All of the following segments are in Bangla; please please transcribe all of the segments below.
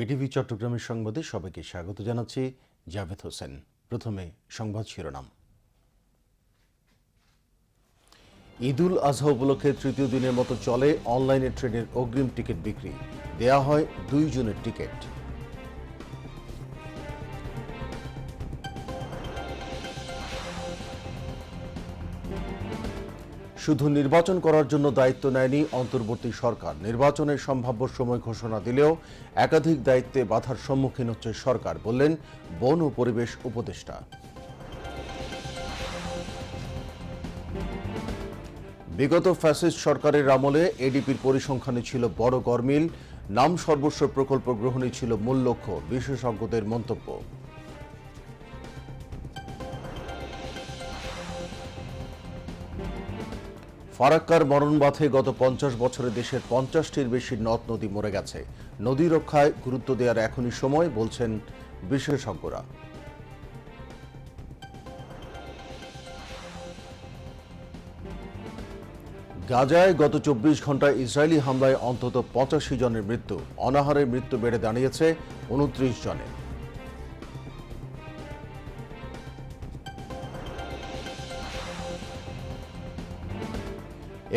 বিটিভি চট্টগ্রামের সংবাদে সবাইকে স্বাগত জানাচ্ছি জাভেদ হোসেন। প্রথমে সংবাদ শিরোনাম। ঈদুল আজহা উপলক্ষে তৃতীয় দিনের মতো চলে অনলাইনে ট্রেনের অগ্রিম টিকিট বিক্রি। দেয়া হয় দুই জনের টিকিট। শুধু নির্বাচন করার জন্য দায়িত্ব নেয়নি অন্তর্বর্তী সরকার। নির্বাচনের সম্ভাব্য সময় ঘোষণা দিলেও একাধিক দায়িত্বে বাধার সম্মুখীন হচ্ছে সরকার, বললেন বন ও পরিবেশ উপদেষ্টা। বিগত ফ্যাসিস্ট সরকারের আমলে এডিপির পরিসংখ্যানে ছিল বড় গরমিল নাম সর্বস্ব প্রকল্প গ্রহণই ছিল মূল লক্ষ্য, বিশেষজ্ঞদের মন্তব্য। ফারাক্কার মরণবাথে গত পঞ্চাশ বছরে দেশের পঞ্চাশটির বেশি নদ নদী মরে গেছে। নদী রক্ষায় গুরুত্ব দেওয়ার এখনই সময়, বলছেন বিশেষজ্ঞরা। গাজায় গত চব্বিশ ঘন্টায় ইসরায়েলি হামলায় অন্তত পঁচাশি জনের মৃত্যু। অনাহারের মৃত্যু বেড়ে দাঁড়িয়েছে উনত্রিশ জনে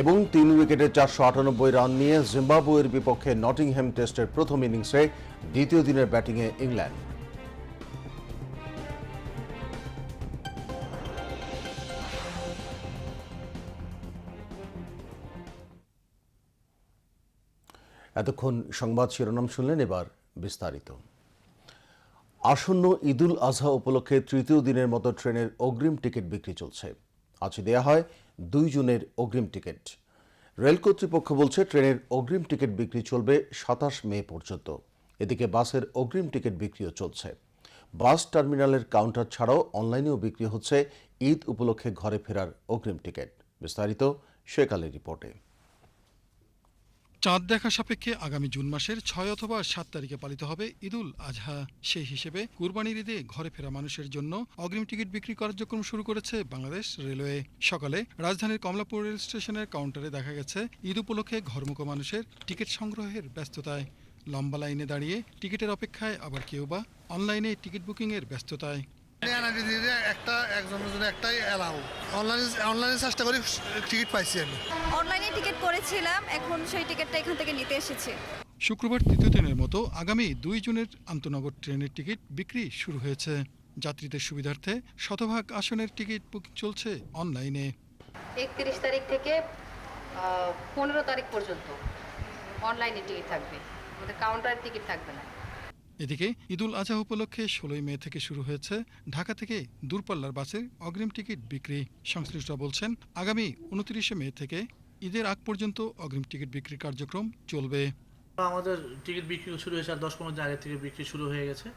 এবং তিন উইকেটে চারশো আটানব্বই রান নিয়ে জিম্বাবুয়ের বিপক্ষে নটিংহ্যাম টেস্টের প্রথম ইনিংসে দ্বিতীয় দিনের ব্যাটিংয়ে ইংল্যান্ড। এতক্ষণ সংবাদ শিরোনাম শুনলেন এবার বিস্তারিত। আসন্ন ঈদুল আজহা উপলক্ষে তৃতীয় দিনের মতো ট্রেনের অগ্রিম টিকিট বিক্রি চলছে। আজ দেয়া হয় দুই জনের অগ্রিম টিকিট। রেল কর্তৃপক্ষ বলছে ট্রেনের অগ্রিম টিকিট বিক্রি চলবে সাতাশ মে পর্যন্ত। এদিকে বাসের অগ্রিম টিকিট বিক্রিও চলছে। বাস টার্মিনালের কাউন্টার ছাড়াও অনলাইনেও বিক্রি হচ্ছে ঈদ উপলক্ষে ঘরে ফেরার অগ্রিম টিকিট। বিস্তারিত সেকালের রিপোর্টে। চাঁদ দেখা সাপেক্ষে আগামী জুন মাসের ছয় অথবা সাত তারিখে পালিত হবে ঈদুল আজহা। সেই হিসেবে কুরবানির ঈদে ঘরে ফেরা মানুষের জন্য অগ্রিম টিকিট বিক্রি কার্যক্রম শুরু করেছে বাংলাদেশ রেলওয়ে। সকালে রাজধানীর কমলাপুর রেল স্টেশনের কাউন্টারে দেখা গেছে ঈদ উপলক্ষে ঘরমুখ মানুষের টিকিট সংগ্রহের ব্যস্ততায়। লম্বা লাইনে দাঁড়িয়ে টিকিটের অপেক্ষায় আবার কেউ বা অনলাইনে টিকিট বুকিংয়ের ব্যস্ততায়। এনআইডি দিয়ে একটা একজনের জন্য একটাই অ্যালাউ অনলাইনে অনলাইনে চেষ্টা করি টিকিট পাইছি আমি। অনলাইনে টিকিট করেছিলাম এখন সেই টিকিটটা এখান থেকে নিতে এসেছি। শুক্রবার তৃতীয় দিনের মতো আগামী দুই জুনের আন্তনগর ট্রেনের টিকিট বিক্রি শুরু হয়েছে। যাত্রীদের সুবিধার্থে শতভাগ আসনের টিকিট বুকিং চলছে অনলাইনে। একত্রিশ তারিখ থেকে পনেরো তারিখ পর্যন্ত অনলাইনে টিকিট থাকবে। আমাদের কাউন্টারের টিকিট থাকবে না। এদিকে ঈদুল আজহা উপলক্ষে ষোলোই মে থেকে শুরু হয়েছে ঢাকা থেকে দূরপাল্লার বাসের অগ্রিম টিকিট বিক্রি। সংশ্লিষ্টরা বলছেন, আগামী উনত্রিশে মে থেকে ঈদের আগ পর্যন্ত অগ্রিম টিকিট বিক্রির কার্যক্রম চলবে। আমাদের টিকিট বিক্রি শুরু হয়েছে আর দশ পনেরো দিন আগে থেকে বিক্রি শুরু হয়ে গেছে।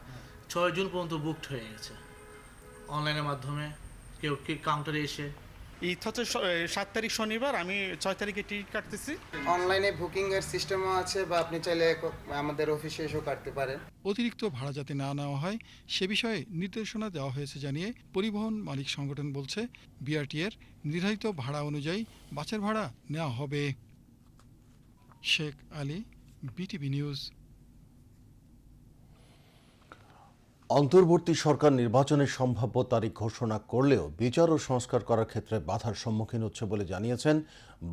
ছয় জুন পর্যন্ত বুকড হয়ে গেছে। অনলাইনের মাধ্যমে কেউ কাউন্টারে এসে ঈদ হচ্ছে সাত তারিখ শনিবার আমি ছয় তারিখে টিকিট কাটতেছি। অনলাইনে বুকিং এর সিস্টেমও আছে বা আপনি চাইলে আমাদের অফিসে এসেও কাটতে পারেন। অতিরিক্ত ভাড়া যাতে না নেওয়া হয় সে বিষয়ে নির্দেশনা দেওয়া হয়েছে জানিয়ে পরিবহন মালিক সংগঠন বলছে বিআরটি এর নির্ধারিত ভাড়া অনুযায়ী বাসের ভাড়া নেওয়া হবে। শেখ আলী বিটিভি নিউজ অন্তর্বর্তী সরকার নির্বাচনের সম্ভাব্য তারিখ ঘোষণা করলেও বিচার ও সংস্কার করার ক্ষেত্রে বাধার সম্মুখীন হচ্ছে বলে জানিয়েছেন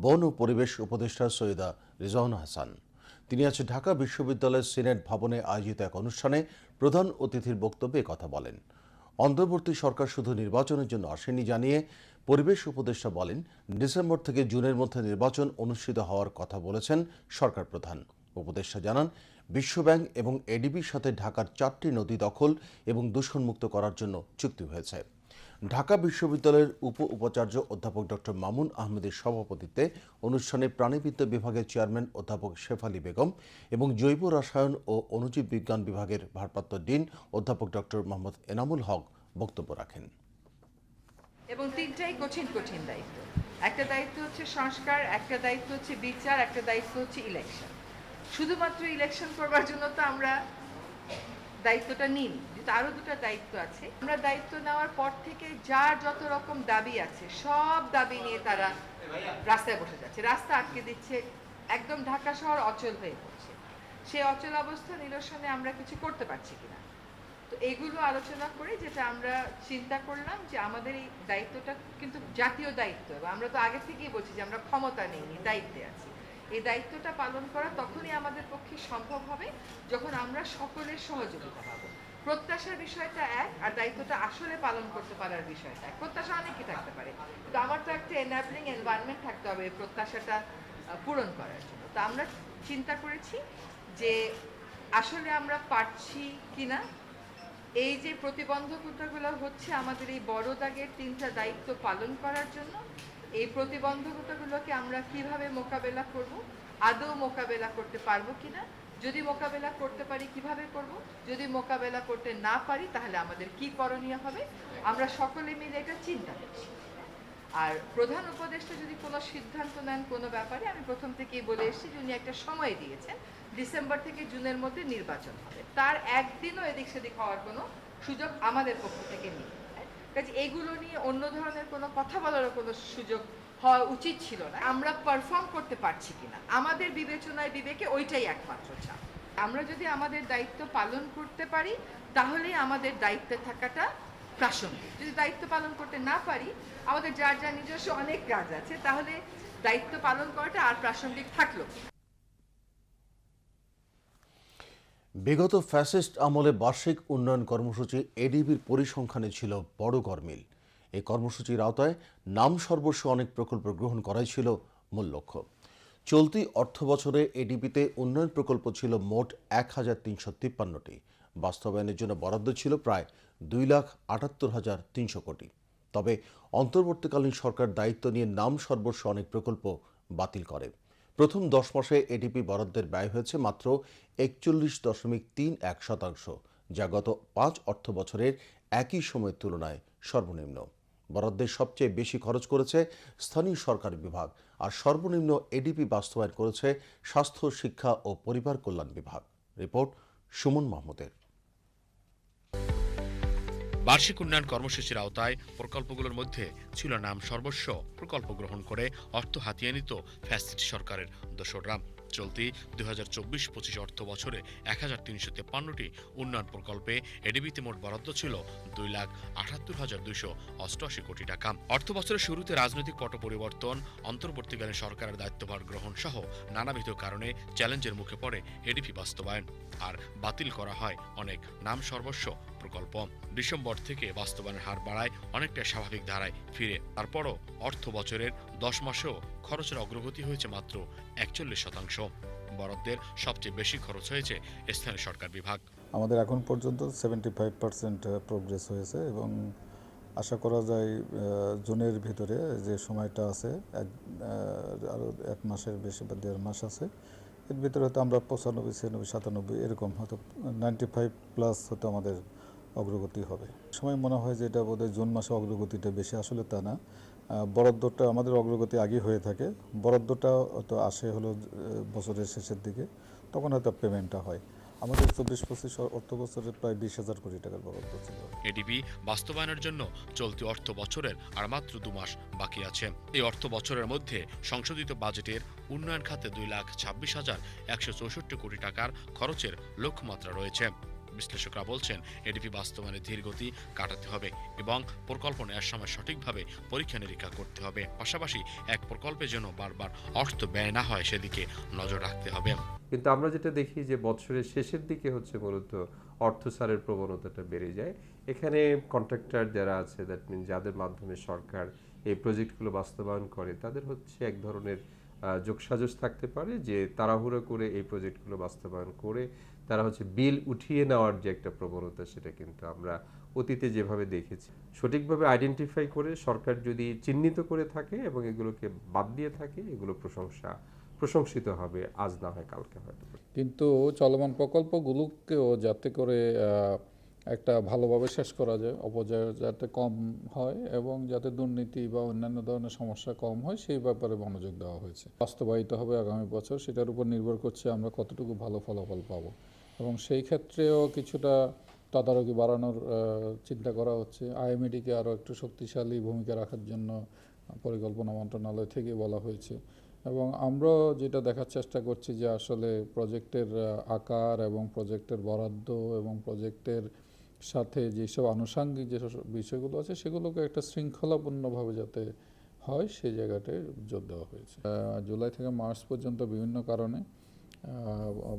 বন ও পরিবেশ উপদেষ্টা সৈয়দা রিজওয়ান হাসান। তিনি আজ ঢাকা বিশ্ববিদ্যালয়ের সিনেট ভবনে আয়োজিত এক অনুষ্ঠানে প্রধান অতিথির বক্তব্যে কথা বলেন। অন্তর্বর্তী সরকার শুধু নির্বাচনের জন্য আসেনি জানিয়ে পরিবেশ উপদেষ্টা বলেন, ডিসেম্বর থেকে জুনের মধ্যে নির্বাচন অনুষ্ঠিত হওয়ার কথা বলেছেন সরকার প্রধান। উপদেষ্টা জানান বিশ্বব্যাংক এবং এডিবির সাথে ঢাকার চারটি নদী দখল এবং দূষণমুক্ত করার জন্য চুক্তি হয়েছে। ঢাকা বিশ্ববিদ্যালয়ের উপ উপাচার্য অধ্যাপক ডক্টর মামুন আহমেদের সভাপতিত্বে অনুষ্ঠানে প্রাণীবিদ্যা বিভাগের চেয়ারম্যান অধ্যাপক শেফালি বেগম এবং জৈব রসায়ন ও অণুজীব বিজ্ঞান বিভাগের ভারপ্রাপ্ত ডিন অধ্যাপক ডক্টর মোহাম্মদ এনামুল হক বক্তব্য রাখেন। এবং তিনটাই কঠিন কঠিন দায়িত্ব। একটা দায়িত্ব হচ্ছে সংস্কার, একটা দায়িত্ব হচ্ছে বিচার, একটা দায়িত্ব হচ্ছে ইলেকশন শুধুমাত্র ইলেকশন করবার জন্য তো আমরা দায়িত্বটা নিন যেহেতু আরও দুটো দায়িত্ব আছে। আমরা দায়িত্ব নেওয়ার পর থেকে যার যত রকম দাবি আছে, সব দাবি নিয়ে তারা রাস্তায় বসে যাচ্ছে। রাস্তা আটকে দিচ্ছে, একদম ঢাকা শহর অচল হয়ে পড়ছে। সেই অচল অবস্থা নিরসনে আমরা কিছু করতে পারছি কিনা? তো এগুলো আলোচনা করে যেটা আমরা চিন্তা করলাম যে আমাদের এই দায়িত্বটা কিন্তু জাতীয় দায়িত্ব আমরা তো আগে থেকেই বলছি যে আমরা ক্ষমতা নেই দায়িত্বে আছি। এই দায়িত্বটা পালন করা তখনই আমাদের পক্ষে সম্ভব হবে যখন আমরা সকলের সহযোগিতা পাবো। প্রত্যাশার বিষয়টা এক, আর দায়িত্বটা আসলে পালন করতে পারার বিষয়টা এক। প্রত্যাশা অনেকই থাকতে পারে। কিন্তু আমার তো একটা এনাবলিং এনভায়রনমেন্ট থাকতে হবে এই প্রত্যাশাটা পূরণ করার জন্য। তো আমরা চিন্তা করেছি যে আসলে আমরা পারছি কিনা। এই যে প্রতিবন্ধকতাগুলো হচ্ছে আমাদের এই বড় দাগের তিনটা দায়িত্ব পালন করার জন্য। এই প্রতিবন্ধকতাগুলোকে আমরা কীভাবে মোকাবেলা করব? আদৌ মোকাবেলা করতে পারব কিনা? যদি মোকাবেলা করতে পারি, কীভাবে করব? যদি মোকাবেলা করতে না পারি, তাহলে আমাদের কি করণীয় হবে? আমরা সকলে মিলে এটা চিন্তা করছি। আর প্রধান উপদেষ্টা যদি কোনো সিদ্ধান্ত নেন কোনো ব্যাপারে, আমি প্রথম থেকেই বলে এসেছি যে উনি একটা সময় দিয়েছেন। ডিসেম্বর থেকে জুনের মধ্যে নির্বাচন হবে। তার একদিনও এদিক সেদিক হওয়ার কোনো সুযোগ আমাদের পক্ষ থেকে নেই। কাজে এগুলো নিয়ে অন্য ধরনের কোনো কথা বলারও কোনো সুযোগ হওয়া উচিত ছিল না। আমরা পারফর্ম করতে পারছি কিনা? আমাদের বিবেচনায় বিবেকে ওইটাই একমাত্র চাপ। আমরা যদি আমাদের দায়িত্ব পালন করতে পারি, তাহলেই আমাদের দায়িত্বে থাকাটা প্রাসঙ্গিক। যদি দায়িত্ব পালন করতে না পারি, আমাদের যার যার নিজস্ব অনেক কাজ আছে, তাহলে দায়িত্ব পালন করাটা আর প্রাসঙ্গিক থাকল না। বিগত ফ্যাসিস্ট আমলে বার্ষিক উন্নয়ন কর্মসূচি এডিবির পরিসংখ্যানে ছিল বড় গরমিল। এই কর্মসূচির আওতায় নাম সর্বস্ব অনেক প্রকল্প গ্রহণ করাই ছিল মূল লক্ষ্য। চলতি অর্থ বছরে এডিবিতে উন্নয়ন প্রকল্প ছিল মোট এক হাজার তিনশো তিপ্পান্নটি। বাস্তবায়নের জন্য বরাদ্দ ছিল প্রায় দুই লাখ আটাত্তর হাজার তিনশো কোটি। তবে অন্তর্বর্তীকালীন সরকার দায়িত্ব নিয়ে নাম সর্বস্ব অনেক প্রকল্প বাতিল করে। প্রথম দশ মাসে এডিপি বরাদ্দের ব্যয় হয়েছে মাত্র একচল্লিশ দশমিক তিন এক শতাংশ, যা গত পাঁচ অর্থ বছরের একই সময়ের তুলনায় সর্বনিম্ন। বরাদ্দের সবচেয়ে বেশি খরচ করেছে স্থানীয় সরকার বিভাগ, আর সর্বনিম্ন এডিপি বাস্তবায়ন করেছে স্বাস্থ্য, শিক্ষা ও পরিবার কল্যাণ বিভাগ। রিপোর্ট সুমন মাহমুদের। বার্ষিক উন্নয়ন কর্মসূচির আওতায় প্রকল্পগুলোর মধ্যে ছিল নাম সর্বস্ব, প্রকল্প গ্রহণ করে অর্থ হাতিয়ে নিত ফ্যাসিস্ট সরকারের দোসররা। চলতি দুই হাজার চব্বিশ পঁচিশ অর্থ বছরে এক হাজার তিনশো তেপ্পান্নটি উন্নয়ন প্রকল্পে এডিবিতে মোট বরাদ্দ ছিল দুই লাখ আটাত্তর হাজার দুইশো অষ্টআশি কোটি টাকা। অর্থ বছরের শুরুতে রাজনৈতিক পট পরিবর্তন, অন্তর্বর্তীকালীন সরকারের দায়িত্বভার গ্রহণ সহ নানাবিধ কারণে চ্যালেঞ্জের মুখে পড়ে এডিপি বাস্তবায়ন। আর বাতিল করা হয়। অনেক নাম সর্বস্ব প্রকল্প। ডিসেম্বর থেকে বাস্তবায়নের হার বাড়ায় অনেকটা স্বাভাবিক ধারায় ফিরে। তারপরও অর্থ বছরের দশ মাসেও খরচের অগ্রগতি হয়েছে মাত্র একচল্লিশ শতাংশ। বরাদ্দের সবচেয়ে বেশি খরচ হয়েছে স্থানীয় সরকার বিভাগ। আমাদের এখন পর্যন্ত সেভেন্টি ফাইভ পার্সেন্ট প্রোগ্রেস হয়েছে এবং আশা করা যায় জুনের ভিতরে যে সময়টা আছে, এক আরও এক মাসের বেশি বা দেড় মাস আছে এর ভিতরে হয়তো আমরা পঁচানব্বই, ছিয়ানব্বই, সাতানব্বই এরকম হয়তো নাইনটি ফাইভ প্লাস হয়তো আমাদের অগ্রগতি হবে। সময় মনে হয় যে এটা বোধহয় জুন মাসে অগ্রগতিটা বেশি আসলে তা না। বরাদ্দটা আমাদের অগ্রগতি আগে হয়ে থাকে। বরাদ্দটা হয়তো আসে হলো বছরের শেষের দিকে। তখন হয়তো পেমেন্টটা হয়। আমাদের চব্বিশ পঁচিশ অর্থ বছরে প্রায় বিশ হাজার কোটি টাকার বরাদ্দ ছিল এডিবি বাস্তবায়নের জন্য চলতি অর্থ বছরের আর মাত্র দু মাস বাকি আছে। এই অর্থ বছরের মধ্যে সংশোধিত বাজেটের উন্নয়ন খাতে দুই লাখ ছাব্বিশ হাজার একশো চৌষট্টি কোটি টাকার খরচের লক্ষ্যমাত্রা রয়েছে। বিশ্লেষকরা বলছেন এডিপি বাস্তবায়নের ধীর গতি কাটাতে হবে এবং প্রকল্প নেওয়ার সময় সঠিকভাবে পরীক্ষা নিরীক্ষা করতে হবে। পাশাপাশি এক প্রকল্পের জন্য বারবার অর্থ ব্যয় না হয় সেদিকে নজর রাখতে হবে। কিন্তু আমরা যেটা দেখি যে বছরের শেষের দিকে হচ্ছে মূলত অর্থ সারের প্রবণতাটা বেড়ে যায়। এখানে কন্ট্রাক্টর যারা আছে দ্যাট মিন যাদের মাধ্যমে সরকার এই প্রজেক্টগুলো বাস্তবায়ন করে তাদের হচ্ছে এক ধরনের আহ, যোগসাজশ থাকতে পারে যে তাড়াহুড়ো করে এই প্রজেক্টগুলো বাস্তবায়ন করে তারা হচ্ছে বিল উঠিয়ে নেওয়ার যে একটা প্রবণতা, সেটা কিন্তু আমরা অতীতে যেভাবে দেখেছি। সঠিকভাবে আইডেন্টিফাই করে সরকার যদি চিহ্নিত করে থাকে এবং এগুলোকে বাদ দিয়ে থাকে, এগুলো প্রশংসা, প্রশংসিত হবে। আজ না হয় কালকে হয়তো। কিন্তু চলমান প্রকল্পগুলোকেও যাতে করে একটা ভালোভাবে শেষ করা যায়, অপচয় যাতে কম হয় এবং যাতে দুর্নীতি বা অন্যান্য ধরনের সমস্যা কম হয়, সেই ব্যাপারে মনোযোগ দেওয়া হয়েছে। বাস্তবায়িত হবে আগামী বছর, সেটার উপর নির্ভর করছে আমরা কতটুকু ভালো ফলাফল পাবো। এবং সেই ক্ষেত্রেও কিছুটা তদারকি বাড়ানোর চিন্তা করা হচ্ছে। আইএমএডিকে আরও একটু শক্তিশালী ভূমিকা রাখার জন্য পরিকল্পনা মন্ত্রণালয় থেকে বলা হয়েছে। এবং আমরা যেটা দেখার চেষ্টা করছি যে আসলে প্রজেক্টের আকার এবং প্রজেক্টের বরাদ্দ এবং প্রজেক্টের সাথে যেসব আনুষাঙ্গিক যেসব বিষয়গুলো আছে, সেগুলোকে একটা শৃঙ্খলাপূর্ণভাবে যাতে হয় সেই জায়গাটায় জোর দেওয়া হয়েছে। জুলাই থেকে মার্চ পর্যন্ত বিভিন্ন কারণে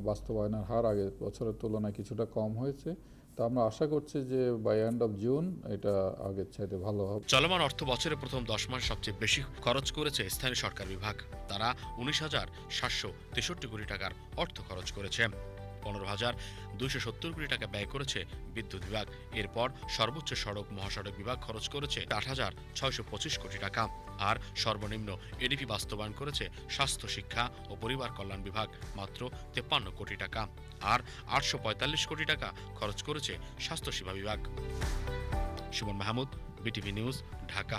বাস্তবায়নের হার আগের বছরের তুলনায় কিছুটা কম হয়েছে। তো আমরা আশা করছি যে বাই এন্ড অফ জুন এটা আগের চাইতে ভালো হবে। চলমান অর্থ বছরের প্রথম দশ মাস সবচেয়ে বেশি খরচ করেছে স্থানীয় সরকার বিভাগ। তারা উনিশ হাজার সাতশো তেষট্টি কোটি টাকার অর্থ খরচ করেছে। পনেরো হাজার দুইশো সত্তর কোটি টাকা ব্যয় করেছে বিদ্যুৎ বিভাগ। এরপর সর্বোচ্চ সড়ক মহাসড়ক বিভাগ খরচ করেছে আট হাজার ছয়শো পঁচিশ কোটি টাকা। আর সর্বনিম্ন এডিপি বাস্তবায়ন করেছে স্বাস্থ্য, শিক্ষা ও পরিবার কল্যাণ বিভাগ, মাত্র তেপ্পান্ন কোটি টাকা। আর আটশো পঁয়তাল্লিশ কোটি টাকা খরচ করেছে স্বাস্থ্যসেবা বিভাগ। Suman Mahmud, BTV news, Dhaka.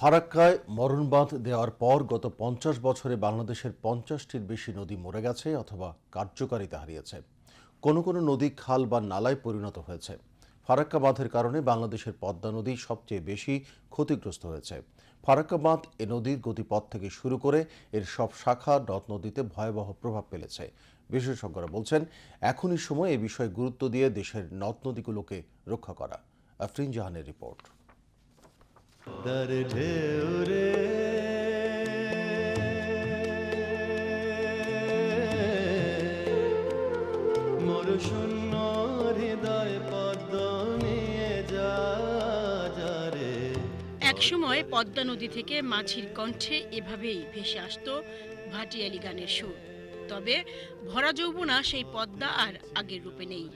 ফারাক্কায় মরণবাঁধ দেওয়ার পর গত পঞ্চাশ বছরে বাংলাদেশের পঞ্চাশটির বেশি নদী মরে গেছে অথবা কার্যকারিতা হারিয়েছে। কোনো কোনো নদী খাল বা নালায় পরিণত হয়েছে। ফারাক্কা বাঁধের কারণে বাংলাদেশের পদ্মা নদী সবচেয়ে বেশি ক্ষতিগ্রস্ত হয়েছে। ফারাক্কা বাঁধ এ নদীর গতিপথ থেকে শুরু করে এর সব শাখা নদ নদীতে ভয়াবহ প্রভাব ফেলেছে। বিশেষজ্ঞরা বলছেন, এখনই সময় এ বিষয়ে গুরুত্ব দিয়ে দেশের নদ নদীগুলোকে রক্ষা করা। আফরিন জাহানের রিপোর্ট। ঢেউ রে মোর শূন্য হৃদয় পদ্ম নিয়ে যা রে একসময় পদ্মা নদী থেকে মাঝির কণ্ঠে এভাবেই ভেসে আসতো ভাটিয়ালি গানের সুর। তবে ভরা যৌবনা সেই পদ্মা আর আগের রূপে নেই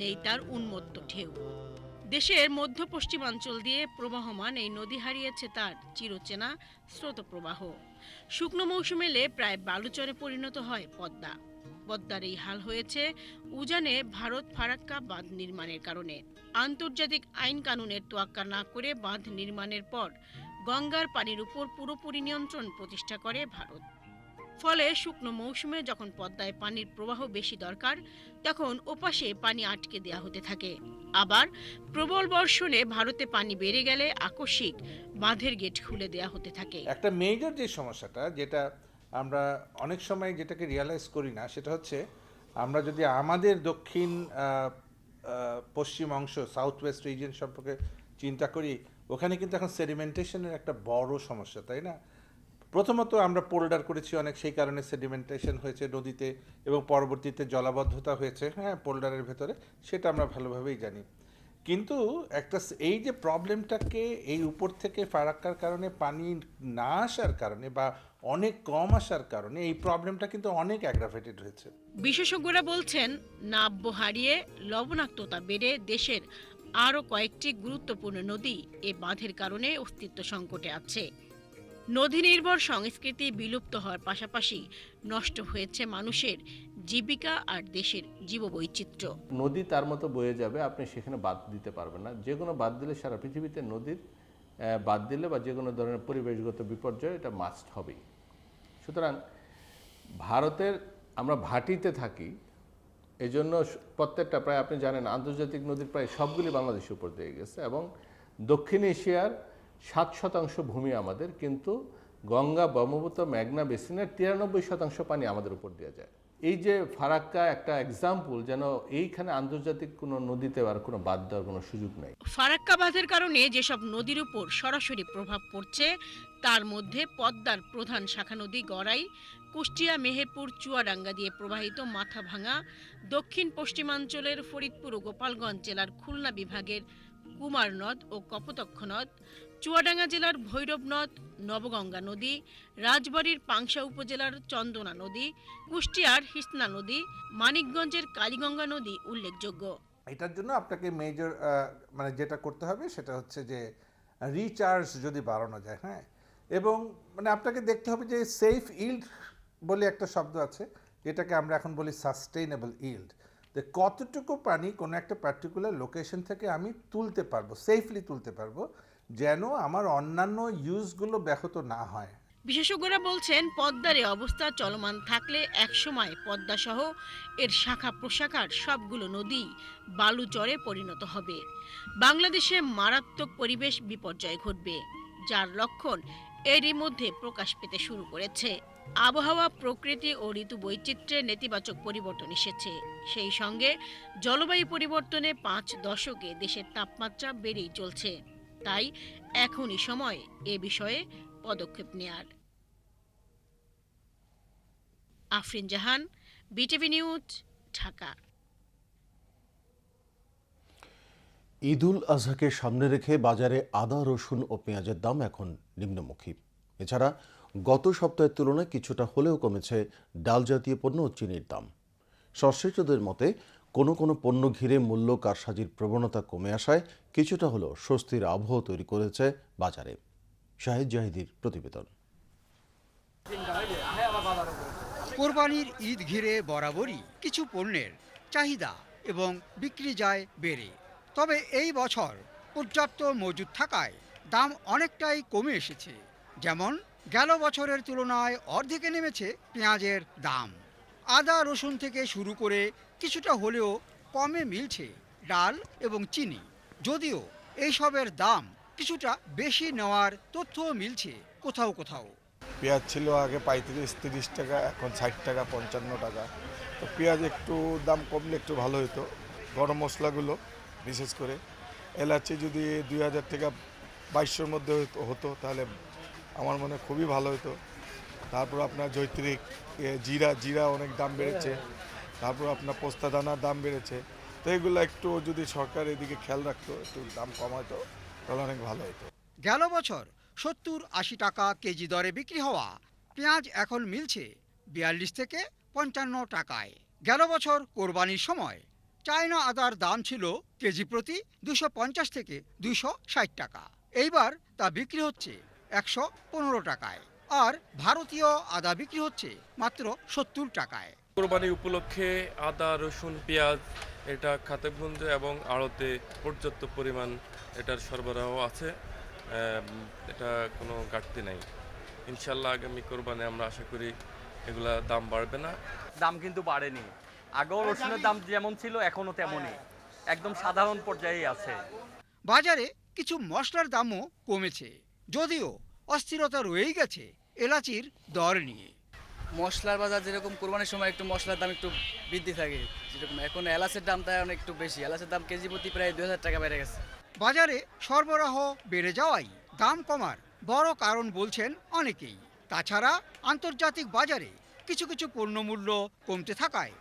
নেই তার উন্মত্ত ঢেউ। দেশের মধ্য পশ্চিমাঞ্চল দিয়ে প্রবাহমান এই নদী হারিয়েছে তার চিরচেনা স্রোতপ্রবাহ। শুকনো মৌসুম এলে প্রায় বালুচরে পরিণত হয় পদ্মা। পদ্মার এই হাল হয়েছে উজানে ভারত ফারাক্কা বাঁধ নির্মাণের কারণে। আন্তর্জাতিক আইন কানুনের তোয়াক্কা না করে বাঁধ নির্মাণের পর গঙ্গার পানির উপর পুরোপুরি নিয়ন্ত্রণ প্রতিষ্ঠা করে ভারত। ফলে শুকনো মৌসুমে যখন পদ্মায় পানির প্রবাহ বেশি দরকার, তখন ওপাশে পানি আটকে দেয়া হতে থাকে। আবার প্রবল বর্ষণে ভারতে পানি বেড়ে গেলে আকস্মিক বাঁধের গেট খুলে দেয়া হতে থাকে। একটা মেজর যে সমস্যাটা, যেটা আমরা অনেক সময় যেটাকে রিয়ালাইজ করি না, সেটা হচ্ছে আমরা যদি আমাদের দক্ষিণ পশ্চিম অংশ সাউথ ওয়েস্ট রিজিয়ন সম্পর্কে চিন্তা করি, ওখানে কিন্তু এখন সেডিমেন্টেশনের একটা বড় সমস্যা, তাই না? প্রথমত আমরা পোল্ডার করেছি অনেক, সেই কারণে সেডিমেন্টেশন হয়েছে নদীতে এবং পরবর্তীতে জলাবদ্ধতা হয়েছে হ্যাঁ পোল্ডারের ভেতরে, সেটা আমরা ভালোভাবেই জানি। কিন্তু একটা এই যে প্রবলেমটাকে এই উপর থেকে ফারাক্কার কারণে পানি না আসার কারণে বা অনেক কম আসার কারণে এই প্রবলেমটা কিন্তু অনেক অ্যাগ্রাভেটেড হয়েছে। বিশেষজ্ঞরা বলছেন, নাব্য হারিয়ে লবণাক্ততা বেড়ে দেশের আরও কয়েকটি গুরুত্বপূর্ণ নদী এ বাঁধের কারণে অস্তিত্ব সংকটে আছে। নদী নির্ভর সংস্কৃতি বিলুপ্ত হওয়ার পাশাপাশি নষ্ট হয়েছে মানুষের জীবিকা আর দেশের জীববৈচিত্র্য। নদী তার মতো বয়ে যাবে, আপনি সেখানে বাদ দিতে পারবেন না। যে কোনো বাদ দিলে সারা পৃথিবীতে নদীর বাদ দিলে বা যে কোনো ধরনের পরিবেশগত বিপর্যয়, এটা মাস্ট হবেই। সুতরাং ভারতের আমরা ভাটিতে থাকি এই জন্য প্রত্যেকটা প্রায় আপনি জানেন, আন্তর্জাতিক নদীর প্রায় সবগুলি বাংলাদেশের উপর দিয়ে গেছে এবং দক্ষিণ এশিয়ার সাত শতাংশ ভূমি আমাদের, কিন্তু গঙ্গা, ব্রহ্মপুত্র, মেঘনা বেসিনের তিরানব্বই শতাংশ পানি আমাদের উপর দিয়ে যায়। এই যে ফারাক্কা একটা এক্সাম্পল যেন এইখানে আন্তর্জাতিক কোনো নদীতে আর কোনো বাদ দেওয়ার কোনো সুযোগ নেই। ফারাক্কা বাঁধের কারণে যেসব নদীর উপর সরাসরি প্রভাব পড়ছে, তার মধ্যে পদ্মার প্রধান শাখা নদী গড়াই, কুষ্টিয়া, মেহেরপুর, চুয়াডাঙ্গা দিয়ে প্রবাহিত মাথাভাঙা দক্ষিণ পশ্চিমাঞ্চলের ফরিদপুর ও গোপালগঞ্জ জেলার খুলনা বিভাগের কুমার নদ ও কপোতক্ষ নদ চুয়াডাঙ্গা জেলার ভৈরব নদ নবগঙ্গা নদী, রাজবাড়ির পাংশা উপজেলার চন্দনা নদী, কুষ্টিয়ার হিসনা নদী, মানিকগঞ্জের কালীগঙ্গা নদী উল্লেখযোগ্য। এটার জন্য আপনাকে মেজর মানে যেটা করতে হবে সেটা হচ্ছে যে রিচার্জ যদি বাড়ানো যায় হ্যাঁ? এবং মানে আপনাকে দেখতে হবে যে সেফ ইল্ড বলে একটা শব্দ আছে, যেটাকে আমরা এখন বলি সাস্টেইনেবল ইল্ড যে কতটুকু পানি কোনো একটা পার্টিকুলার লোকেশন থেকে আমি তুলতে পারব সেফলি তুলতে পারব যেন আমার অন্যান্য ইউজগুলো ব্যাহত না হয়। বিশেষজ্ঞরা বলছেন, পদ্মারে অবস্থা চলমান থাকলে একসময় পদ্মা সহ এর শাখা প্রশাখার সবগুলো নদী বালুচরে পরিণত হবে। বাংলাদেশে মারাত্মক পরিবেশ বিপর্যয় ঘটবে, যার লক্ষণ এরই মধ্যে প্রকাশ পেতে শুরু করেছে। আবহাওয়া, প্রকৃতি ও ঋতু বৈচিত্র্যে নেতিবাচক পরিবর্তন এসেছে। সেই সঙ্গে জলবায়ু পরিবর্তনে পাঁচ দশকে দেশের তাপমাত্রা বেড়েই চলছে। তাই এখনই সময় এ বিষয়ে পদক্ষেপ নেয়ার। Afrin Jahan, BTV news, Dhaka. ঈদুল আজহাকে সামনে রেখে বাজারে আদা, রসুন ও পেঁয়াজের দাম এখন নিম্নমুখী। এছাড়া গত সপ্তাহের তুলনায় কিছুটা হলেও কমেছে ডাল জাতীয় পণ্য ও চিনির দাম। সংশ্লিষ্টদের মতে কোনো কোনো পণ্য ঘিরে মূল্য কারসাজির প্রবণতা কমে আসায় কিছুটা হলেও স্বস্তির আবহ তৈরি করেছে বাজারে। শাহিদ জাহিদির প্রতিবেদন। কোরবানির ঈদ ঘিরে বরাবরই কিছু পণ্যের চাহিদা এবং বিক্রি যায় বেড়ে। তবে এই বছর পর্যাপ্ত মজুদ থাকায় দাম অনেকটাই কমে এসেছে। যেমন, গেল বছরের তুলনায় অর্ধেকে নেমেছে পেঁয়াজের দাম। আদা, রসুন থেকে শুরু করে কিছুটা হলেও কমে মিলছে ডাল এবং চিনি। যদিও এইসবের দাম কিছুটা বেশি নেওয়ার তথ্যও মিলছে কোথাও কোথাও। পেঁয়াজ ছিল আগে পঁয়ত্রিশ, তিরিশ টাকা, এখন ষাট টাকা, পঞ্চান্ন টাকা। তো পেঁয়াজ একটু দাম কমলে একটু ভালো হতো গরম মশলাগুলো বিশেষ করে। এলাচি যদি দুই হাজার টাকা বাইশশোর মধ্যে হতো, তাহলে আমার মনে খুবই ভালো হতো তারপর আপনার জৈত্রিক জিরা জিরা অনেক দাম বেড়েছে। তারপর আপনার পোস্তা দানার দাম বেড়েছে। তো এগুলো একটু যদি সরকার এদিকে খেয়াল রাখতো, একটু দাম কমাতো, তাহলে অনেক ভালো হতো। গেল বছর সত্তর আশি টাকা কেজি দরে বিক্রি হওয়া, পেঁয়াজ এখন মিলছে বিয়াল্লিশ থেকে পঞ্চান্ন টাকায়। গেল বছর কোরবানির সময় চায়না আদার দাম ছিল কেজি প্রতি দুশো পঞ্চাশ থেকে দুশো ষাট টাকা। এইবার তা বিক্রি হচ্ছে একশো পনেরো টাকায়। আর ভারতীয় আদা বিক্রি হচ্ছে মাত্র সত্তর টাকায়। কোরবানি উপলক্ষে আদা রসুন পেঁয়াজ এটা খাতেবন্ধ এবং আড়তে পর্যাপ্ত পরিমাণ এটার সরবরাহ আছে। এটা কোনো ঘাটতি নাই। ইনশাল্লাহ আগামী কোরবানি আমরা আশা করি এগুলা দাম বাড়বে না। দাম কিন্তু বাড়েনি। আগেও রসুনের দাম যেমন ছিল এখনও তেমনই। একদম সাধারণ পর্যায়ে আছে। বাজারে কিছু মশলার দামও কমেছে। যদিও অস্থিরতা রয়েই গেছে এলাচির দর নিয়ে। মশলার বাজার যেরকম কোরবানির সময় একটু মশলার দাম একটু বৃদ্ধি থাকে যেরকম এখন এলাচের দাম তাই অনেক একটু বেশি। এলাচের দাম কেজি প্রতি প্রায় দুই হাজার টাকা বেড়ে গেছে। বাজারে সরবরাহ বেড়ে যাওয়াই দাম কমার বড় কারণ বলছেন অনেকেই। তাছাড়া আন্তর্জাতিক বাজারে কিছু কিছু পণ্যমূল্য কমতে থাকায়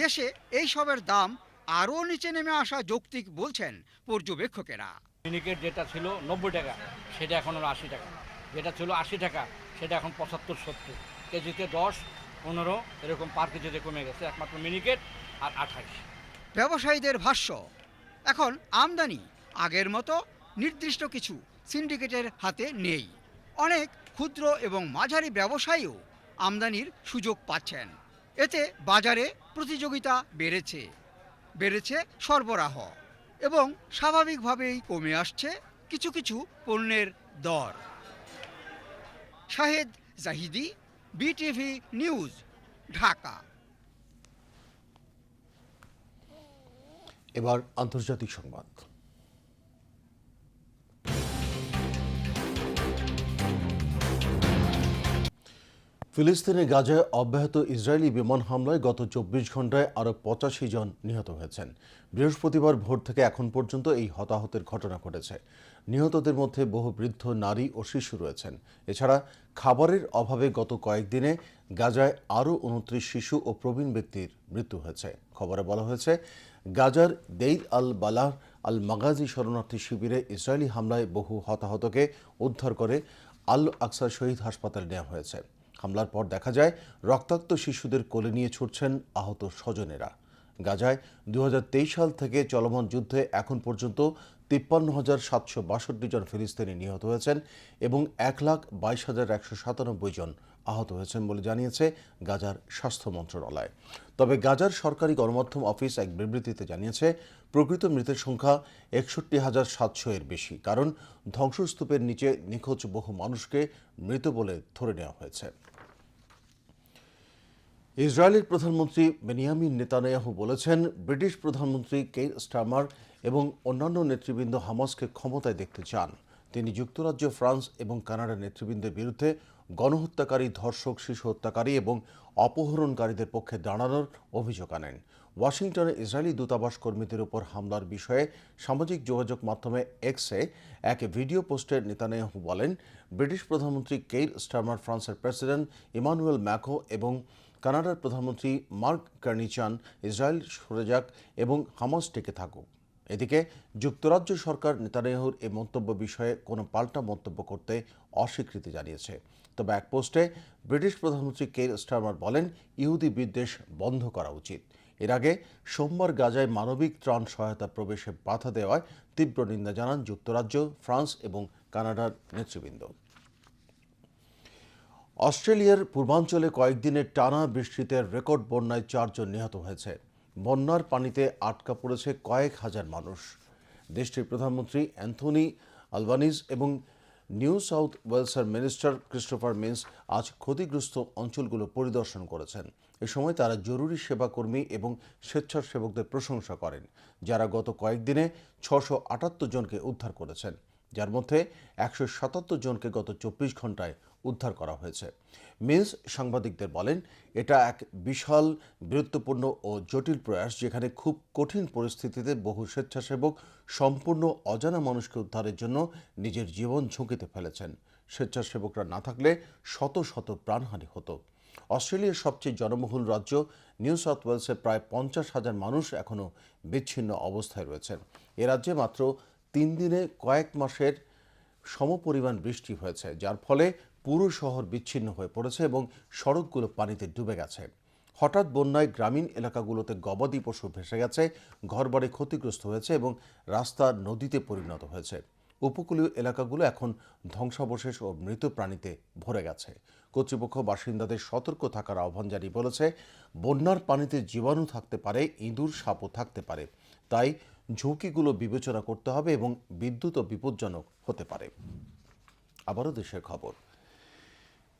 দেশে এই সবের দাম আরও নিচে নেমে আসা যৌক্তিক বলছেন পর্যবেক্ষকেরা। মিনিকেট যেটা ছিল নব্বই টাকা সেটা এখন আশি টাকা। যেটা ছিল আশি টাকা সেটা এখন পঁচাত্তর সত্তর। কেজিতে দশ, পনেরো, এরকম পার কেজিতে কমে গেছে, একমাত্র মিনিকেট আর আঠাইশ ব্যবসায়ীদের ভাষ্য, এখন আমদানি আগের মতো নির্দিষ্ট কিছু সিন্ডিকেটের হাতে নেই। অনেক ক্ষুদ্র এবং মাঝারি ব্যবসায়ীও আমদানির সুযোগ পাচ্ছেন। এতে বাজারে প্রতিযোগিতা বেড়েছে বেড়েছে সরবরাহ এবং স্বাভাবিকভাবেই কমে আসছে কিছু কিছু পণ্যের দর। Shahed Zahidi BTV news Dhaka. এবার আন্তর্জাতিক সংবাদ। ফিলিস্তিনের গাজায় অব্যাহত ইসরায়েলি বিমান হামলায় গত চব্বিশ ঘন্টায় আরও পঁচাশি জন নিহত হয়েছেন। বৃহস্পতিবার ভোর থেকে এখন পর্যন্ত এই হতাহতের ঘটনা ঘটেছে। নিহতদের মধ্যে বহু বৃদ্ধ নারী ও শিশু রয়েছেন। এছাড়া খাবারের অভাবে গত কয়েকদিনে গাজায় আরও উনত্রিশ শিশু ও প্রবীণ ব্যক্তির মৃত্যু হয়েছে। খবরে বলা হয়েছে, গাজার দেইদ আল বালাহ আল মাগাজি শরণার্থী শিবিরে ইসরায়েলি হামলায় বহু হতাহতকে উদ্ধার করে আল আকসা শহীদ হাসপাতালে নেওয়া হয়েছে। হামলার পর দেখা যায়, রক্তাক্ত শিশুদের কোলে নিয়ে ছুটছেন আহত স্বজনেরা। গাজায় দু হাজার তেইশ সাল থেকে চলমান যুদ্ধে এখন পর্যন্ত তিপ্পান্ন হাজার সাতশো বাষট্টি জন ফিলিস্তিনি নিহত হয়েছেন এবং এক লাখ বাইশ হাজার একশো সাতানব্বই জন আহত হয়েছেন বলে জানিয়েছে গাজার স্বাস্থ্য মন্ত্রণালয়। তবে গাজার সরকারি গণমাধ্যম অফিস এক বিবৃতিতে জানিয়েছে, প্রকৃত মৃতের সংখ্যা একষট্টি হাজার সাতশো এর বেশি, কারণ ধ্বংসস্তূপের নিচে নিখোঁজ বহু মানুষকে মৃত বলে ধরে নেওয়া হয়েছে। ইসরায়েলের প্রধানমন্ত্রী বেনিয়ামিন নেতানিয়াহু বলেছেন, ব্রিটিশ প্রধানমন্ত্রী কে স্টারমার এবং অন্যান্য নেতৃবৃন্দ হামাসকে ক্ষমতায় দেখতে চান। তিনি যুক্তরাজ্য, ফ্রান্স এবং কানাডার নেতৃবৃন্দের বিরুদ্ধে গণহত্যাকারী, ধর্ষক, শিশু হত্যাকারী এবং অপহরণকারীদের পক্ষে দাঁড়ানোর অভিযোগ আনেন। ওয়াশিংটনে ইসরায়েলি দূতাবাস কর্মীদের উপর হামলার বিষয়ে সামাজিক যোগাযোগ মাধ্যমে এক্সে এক ভিডিও পোস্টে নেতানিয়াহু বলেন, ব্রিটিশ প্রধানমন্ত্রী কেইর স্টার্মার, ফ্রান্সের প্রেসিডেন্ট ইমানুয়েল ম্যাকো এবং কানাডার প্রধানমন্ত্রী মার্ক কার্নিচান ইসরায়েল সরে যাক এবং হামাস টিকে থাকুক। এদিকে যুক্তরাজ্য সরকার নেতানিয়াহুর এই মন্তব্য বিষয়ে কোনো পাল্টা মন্তব্য করতে অস্বীকৃতি জানিয়েছে। তবে এক পোস্টে ব্রিটিশ প্রধানমন্ত্রী কের স্টারমার বলেন, ইহুদি বিদ্বেষ বন্ধ করা উচিত। এর আগে সোমবার গাজায় মানবিক ত্রাণ সহায়তা প্রবেশে বাধা দেওয়ায় তীব্র নিন্দা জানান যুক্তরাজ্য, ফ্রান্স এবং কানাডার নেতৃবৃন্দ। অস্ট্রেলিয়ার পূর্বাঞ্চলে কয়েকদিনের টানা বৃষ্টিতে রেকর্ড বন্যায় চারজন নিহত হয়েছে। বন্যার পানিতে আটকা পড়েছে কয়েক হাজার মানুষ। দেশটির প্রধানমন্ত্রী অ্যান্থনি আলবানিজ এবং নিউ সাউথ ওয়েলসের মিনিস্টার ক্রিস্টোফার মিন্স আজ ক্ষতিগ্রস্ত অঞ্চলগুলো পরিদর্শন করেছেন। এ সময় তারা জরুরি সেবাকর্মী এবং স্বেচ্ছাসেবকদের প্রশংসা করেন, যারা গত কয়েকদিনে ছশো আটাত্তর জনকে উদ্ধার করেছেন। যার মধ্যে একশো সাতাত্তর জনকে গত চব্বিশ ঘন্টায় উদ্ধার করা হয়েছে। মিন্স সাংবাদিকদের বলেন, এটা এক বিশাল, গুরুত্বপূর্ণ ও জটিল প্রয়াস যেখানে খুব কঠিন পরিস্থিতিতে বহু স্বেচ্ছাসেবক সম্পূর্ণ অজানা মানুষকে উদ্ধারের জন্য নিজের জীবন ঝুঁকিতে ফেলেছেন। স্বেচ্ছাসেবকরা না থাকলে শত শত প্রাণহানি হতো। অস্ট্রেলিয়ার সবচেয়ে জনবহুল রাজ্য, নিউ সাউথ ওয়েলসে প্রায় পঞ্চাশ হাজার মানুষ এখনও বিচ্ছিন্ন অবস্থায় রয়েছেন এ রাজ্যে মাত্র তিন দিনে কয়েক মাসের সমপরিমাণ বৃষ্টি হয়েছে, যার ফলে পুরো শহর বিচ্ছিন্ন হয়ে পড়েছে এবং সড়কগুলো পানিতে ডুবে গেছে। হঠাৎ বন্যায় গ্রামীণ এলাকাগুলোতে গবাদি পশু ভেসে গেছে, ঘরবাড়ি ক্ষতিগ্রস্ত হয়েছে এবং রাস্তা নদীতে পরিণত হয়েছে। উপকূলীয় এলাকাগুলো এখন ধ্বংসাবশেষ ও মৃত প্রাণীতে ভরে গেছে। কর্তৃপক্ষ বাসিন্দাদের সতর্ক থাকার আহ্বান জানিয়ে বলেছে, বন্যার পানিতে জীবাণু থাকতে পারে, ইঁদুর, সাপও থাকতে পারে। তাই ঝুঁকিগুলো বিবেচনা করতে হবে এবং বিদ্যুৎও বিপজ্জনক হতে পারে। আবারও দেশের খবর।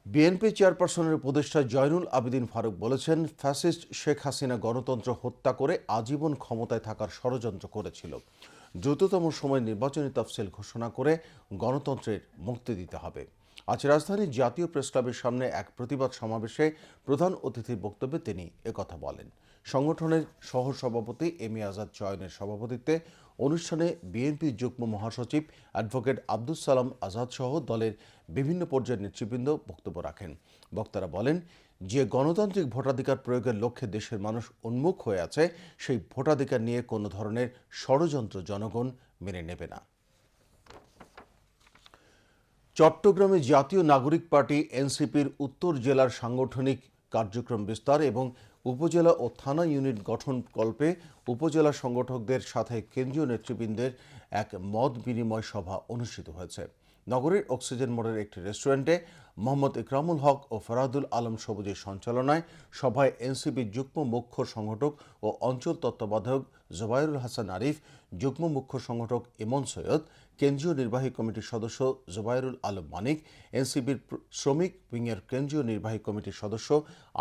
বিএনপি চেয়ারপারসনের উপদেষ্টা জয়নুল আবেদিন ফারুক বলেছেন, ফ্যাসিস্ট শেখ হাসিনা গণতন্ত্র হত্যা করে আজীবন ক্ষমতায় থাকার ষড়যন্ত্র করেছিল। দ্রুততম সময় নির্বাচনী তফসিল ঘোষণা করে গণতন্ত্রের মুক্তি দিতে হবে। আজ রাজধানীর জাতীয় প্রেসক্লাবের সামনে এক প্রতিবাদ সমাবেশে প্রধান অতিথির বক্তব্যে তিনি একথা বলেন। সংগঠনের সহ সভাপতি এম আজাদ চয়নের সভাপতিত্বে অনুষ্ঠানে বিএনপির যুগ্ম মহাসচিব অ্যাডভোকেট আব্দুল সালাম আজাদ সহ দলের বিভিন্ন পর্যায়ের নেতৃবৃন্দ বক্তব্য রাখেন। বক্তারা বলেন, যে গণতান্ত্রিক ভোটাধিকার প্রয়োগের লক্ষ্যে দেশের মানুষ উন্মুখ হয়ে আছে, সেই ভোটাধিকার নিয়ে কোনো ধরনের ষড়যন্ত্র জনগণ মেনে নেবে না। চট্টগ্রামে জাতীয় নাগরিক পার্টি এনসিপির উত্তর জেলার সাংগঠনিক কার্যক্রম বিস্তার এবং উপজেলা ও থানা ইউনিট গঠন কল্পে উপজেলা সংগঠকদের সাথে কেন্দ্রীয় নেতৃবৃন্দের এক মত বিনিময় সভা অনুষ্ঠিত হয়েছে। নগরের অক্সিজেন মোড়ের একটি রেস্টুরেন্টে মোহাম্মদ ইকরামুল হক ও ফরাদুল আলম সবুজের সঞ্চালনায় সভায় এনসিপির যুগ্ম মুখ্য সংগঠক ও অঞ্চল তত্ত্বাবধায়ক জোবায়রুল হাসান আরিফ, যুগ্ম মুখ্য সংগঠক ইমন সৈয়দ কেন্দ্রীয় নির্বাহী কমিটির সদস্য জোবায়রুল আলম মানিক, এনসিপির শ্রমিক উইংয়ের কেন্দ্রীয় নির্বাহী কমিটির সদস্য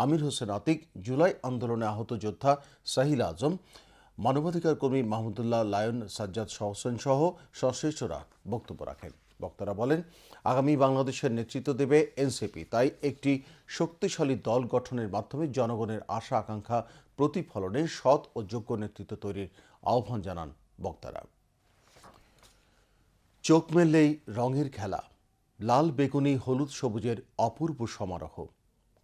আমির হোসেন আতিক, জুলাই আন্দোলনে আহত যোদ্ধা সাহিল আজম, মানবাধিকার কর্মী মাহমুদুল্লাহ লায়ন, সাজ্জাদ হোসেন সহ সংশ্লিষ্টরা বক্তব্য রাখেন। বক্তারা বলেন, আগামী বাংলাদেশের নেতৃত্ব দেবে এনসিপি, তাই একটি শক্তিশালী দল গঠনের মাধ্যমে জনগণের আশা আকাঙ্ক্ষা প্রতিফলনে সৎ ও যোগ্য নেতৃত্ব তৈরির আহ্বান জানান বক্তারা। চোখ মেললেই রঙের খেলা, লাল বেগুনি, হলুদ সবুজের অপূর্ব সমারোহ।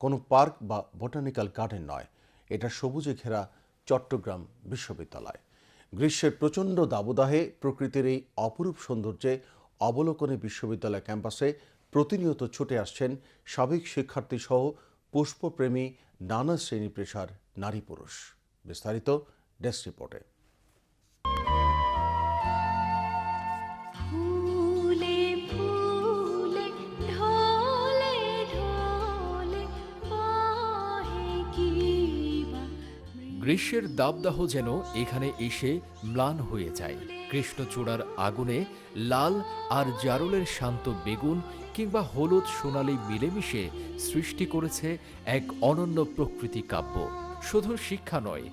কোনো পার্ক বা বোটানিক্যাল গার্ডেন নয়, এটা সবুজে ঘেরা চট্টগ্রাম বিশ্ববিদ্যালয়। গ্রীষ্মের প্রচণ্ড দাবদাহে প্রকৃতির এই অপরূপ সৌন্দর্যে অবলোকনে বিশ্ববিদ্যালয় ক্যাম্পাসে প্রতিনিয়ত ছুটে আসছেন সাবেক শিক্ষার্থী সহ পুষ্পপ্রেমী নানা শ্রেণি পেশার নারী পুরুষ। বিস্তারিত ডেস্ক রিপোর্টে। গ্রীষ্মের দাবদাহ যেন এখানে এসে ম্লান হয়ে যায়। কৃষ্ণচূড়ার আগুনে লাল আর জারলের শান্ত বেগুন কিংবা হলুদ সোনালি মিলেমিশে সৃষ্টি করেছে এক অনন্য প্রকৃতি কাব্য। শুধু শিক্ষা নয়,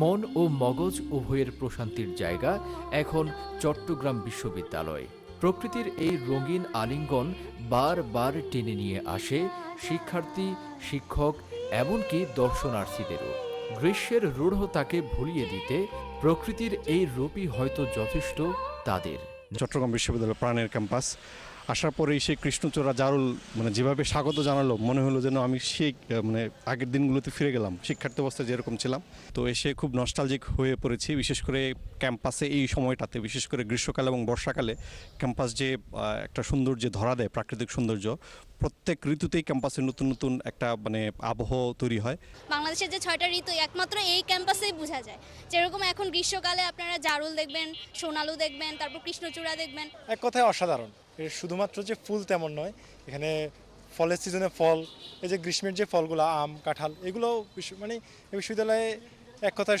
মন ও মগজ উভয়ের প্রশান্তির জায়গা এখন চট্টগ্রাম বিশ্ববিদ্যালয়। প্রকৃতির এই রঙিন আলিঙ্গন বারবার টেনে নিয়ে আসে শিক্ষার্থী, শিক্ষক, এমনকি দর্শনার্থীদেরও। গ্রীষ্মের রূঢ়তাকে ভুলিয়ে দিতে প্রকৃতির এই রূপই হয়তো যথেষ্ট তাদের। চট্টগ্রাম বিশ্ববিদ্যালয়ের প্রাণের ক্যাম্পাস। আসার পরেই সেই কৃষ্ণচূড়া জারুল মানে যেভাবে স্বাগত জানালো মনে হলো যেন আমি সেই মানে আগের দিনগুলোতে ফিরে গেলাম শিক্ষার্থী অবস্থায় যেরকম ছিলাম। তো এসে খুব নস্টালজিক হয়ে পড়েছি বিশেষ করে ক্যাম্পাসে এই সময়টাতে বিশেষ করে গ্রীষ্মকাল এবং বর্ষাকালে ক্যাম্পাস যে একটা সৌন্দর্য ধরা দেয় প্রাকৃতিক সৌন্দর্য প্রত্যেক ঋতুতেই ক্যাম্পাসে নতুন নতুন একটা মানে আবহ তৈরি হয়। বাংলাদেশের যে ছয়টা ঋতু একমাত্র এই ক্যাম্পাসেই বোঝা যায়। যেরকম এখন গ্রীষ্মকালে আপনারা জারুল দেখবেন সোনালু দেখবেন তারপর কৃষ্ণচূড়া দেখবেন। এক কথায় অসাধারণ। শুধুমাত্র যে ফুল তেমন নয়, এখানে ফলের সিজনে ফল, এই যে গ্রীষ্মের যে ফলগুলো, আম, কাঁঠাল এগুলো মানে বিশ্ববিদ্যালয়ে এক কথায়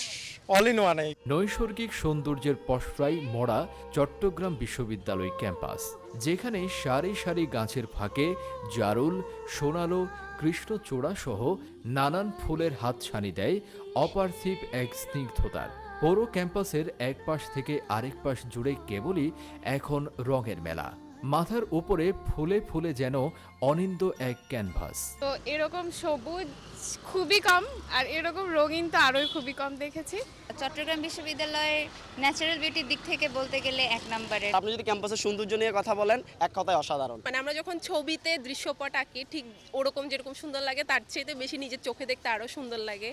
অল ইন ওয়ান নৈসর্গিক সৌন্দর্যের পশরাই মরা চট্টগ্রাম বিশ্ববিদ্যালয় ক্যাম্পাস, যেখানে সারি সারি গাছের ফাঁকে জারুল, সোনালো কৃষ্ণচূড়া সহ নানান ফুলের হাতছানি দেয় অপার্থিব এক স্নিগ্ধতার। পৌর ক্যাম্পাসের এক পাশ থেকে আরেক পাশ জুড়ে কেবলই এখন রঙের মেলা। মাথার উপরে ফুলে ফুলে যেন অনিন্দ এক ক্যানভাস। তো এরকম সবুজ খুবই কম আর এরকম রঙিন তো আরোই খুবই কম দেখেছি। চট্টগ্রাম বিশ্ববিদ্যালয়ের ন্যাচারাল বিউটির দিক থেকে বলতে গেলে এক নম্বরে আপনি যদি ক্যাম্পাসের সৌন্দর্য নিয়ে কথা বলেন এক কথায় অসাধারণ। মানে আমরা যখন ছবিতে দৃশ্যপট আঁকি ঠিক ওরকম যেরকম সুন্দর লাগে তার চেয়ে বেশি নিজের চোখে দেখতে আরও সুন্দর লাগে।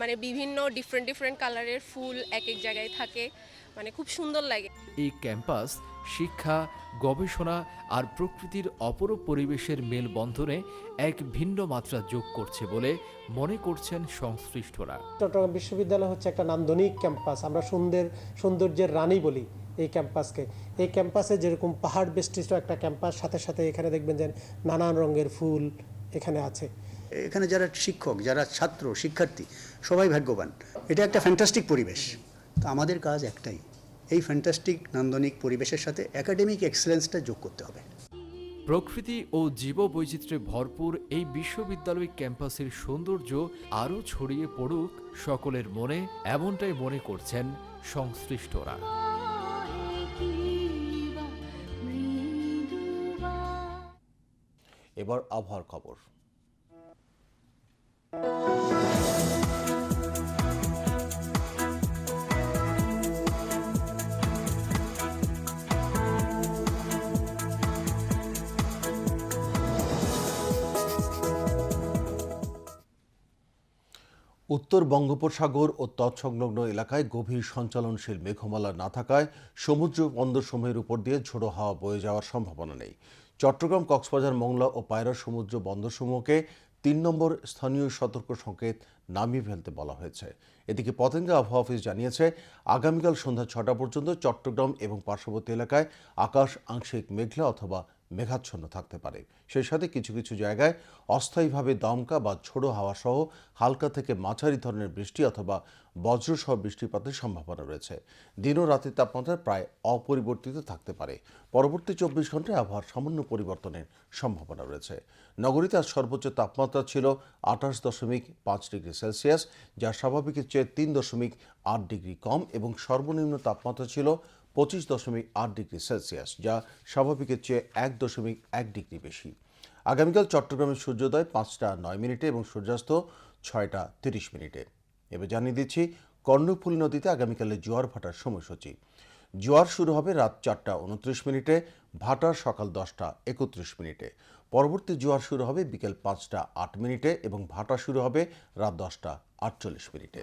মানে বিভিন্ন ডিফারেন্ট ডিফারেন্ট কালারের ফুল এক এক জায়গায় থাকে। মানে খুব সুন্দর লাগে। এই ক্যাম্পাস শিক্ষা গবেষণা আর প্রকৃতির অপরূপ পরিবেশের মেলবন্ধনে এক ভিন্ন মাত্রা যোগ করছে বলে মনে করছেন সংশ্লিষ্টরা। চট্টগ্রাম বিশ্ববিদ্যালয় হচ্ছে একটা নান্দনিক ক্যাম্পাস। আমরা সুন্দর সৌন্দর্যের রানী বলি এই ক্যাম্পাসকে। এই ক্যাম্পাসে যেরকম পাহাড় বেষ্টিত একটা ক্যাম্পাস সাথে সাথে এখানে দেখবেন যে নানান রঙের ফুল এখানে আছে। এখানে যারা শিক্ষক যারা ছাত্র শিক্ষার্থী সবাই ভাগ্যবান। এটা একটা ফ্যান্টাস্টিক পরিবেশ। তো আমাদের কাজ একটাই এই ফ্যান্টাস্টিক নান্দনিক পরিবেশের সাথে একাডেমিক এক্সেলেন্সটা যোগ করতে হবে। প্রকৃতি ও জীববৈচিত্র্যে ভরপুর এই বিশ্ববিদ্যালয় ক্যাম্পাসের সৌন্দর্য আরও ছড়িয়ে পড়ুক সকলের মনে এমনটাই মনে করছেন সংশ্লিষ্টরা। এবার আবহাওয়ার খবর। উত্তর বঙ্গোপসাগর ও তৎসংলগ্ন এলাকায় গভীর সঞ্চালনশীল মেঘমালা না থাকায় সমুদ্র বন্দরসমূহের উপর দিয়ে ঝোড়ো হাওয়া বয়ে যাওয়ার সম্ভাবনা নেই। চট্টগ্রাম, কক্সবাজার, মংলা ও পায়রা সমুদ্র বন্দরসমূহকে তিন নম্বর স্থানীয় সতর্ক সংকেত নামিয়ে ফেলতে বলা হয়েছে। এদিকে পতেঙ্গা আবহাওয়া অফিস জানিয়েছে, আগামীকাল সন্ধ্যা ছটা পর্যন্ত চট্টগ্রাম এবং পার্শ্ববর্তী এলাকায় আকাশ আংশিক মেঘলা অথবা মেঘাচ্ছন্ন থাকতে পারে। সেই সাথে কিছু কিছু জায়গায় অস্থায়ীভাবে দমকা বা ছোড়ো হাওয়া সহ হালকা থেকে মাঝারি ধরনের বৃষ্টি অথবা বজ্রসহ বৃষ্টিপাতের সম্ভাবনা রয়েছে। দিন ও রাতের তাপমাত্রা প্রায় অপরিবর্তিত থাকতে পারে। পরবর্তী চব্বিশ ঘন্টায় আবহাওয়ার সামান্য পরিবর্তনের সম্ভাবনা রয়েছে। নগরীতে আজ সর্বোচ্চ তাপমাত্রা ছিল আঠাশ দশমিক পাঁচ ডিগ্রি সেলসিয়াস, যা স্বাভাবিকের চেয়ে তিন দশমিক আট ডিগ্রি কম এবং সর্বনিম্ন তাপমাত্রা ছিল পঁচিশ দশমিক আট ডিগ্রি সেলসিয়াস, যা স্বাভাবিকের চেয়ে এক দশমিক এক ডিগ্রি বেশি। আগামীকাল চট্টগ্রামের সূর্যোদয় পাঁচটা নয় মিনিটে এবং সূর্যাস্ত ছয়টা তিরিশ মিনিটে। এবার জানিয়ে দিচ্ছি, কর্ণফুলী নদীতে আগামীকালের জোয়ার ভাটার সময়সূচি। জোয়ার শুরু হবে রাত চারটা উনত্রিশ মিনিটে ভাটার সকাল দশটা একত্রিশ মিনিটে। পরবর্তী জোয়ার শুরু হবে বিকেল পাঁচটা আট মিনিটে এবং ভাটা শুরু হবে রাত দশটা আটচল্লিশ মিনিটে।